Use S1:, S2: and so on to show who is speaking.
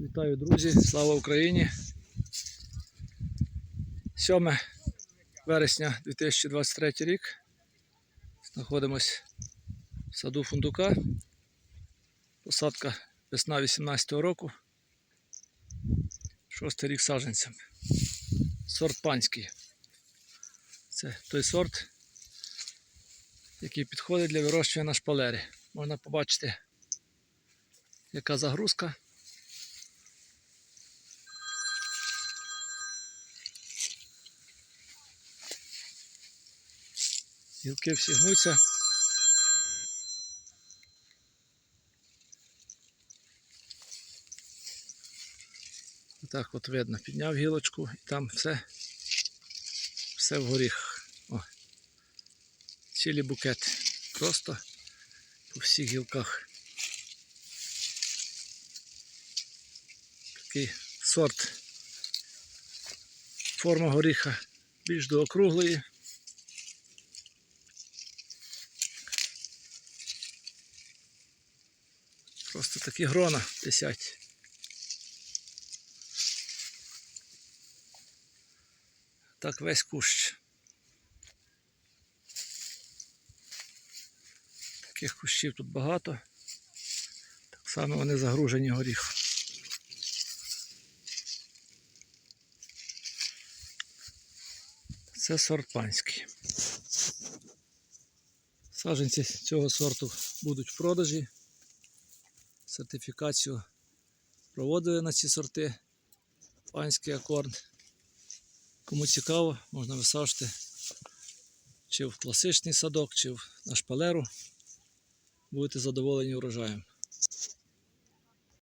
S1: Вітаю, друзі! Слава Україні! 7 вересня 2023 рік. Знаходимось в саду фундука. Посадка весна 18-го року. Шостий рік саджанцям. Сорт панський. Це той сорт, який підходить для вирощування на шпалері. Можна побачити, яка загрузка. Гілки всі гнуться. Так от видно, підняв гілочку і там все, все в горіх. О. Цілий букет. Просто по всіх гілках. Такий сорт. Форма горіха більш доокруглої. Просто такі грона висять. Так весь кущ. Таких кущів тут багато. Так само вони загружені горіхом. Це сорт панський. Саджанці цього сорту будуть в продажі. Сертифікацію проводили на ці сорти. Панський акорд. Кому цікаво, можна висаджити чи в класичний садок, чи на шпалеру. Будете задоволені урожаєм.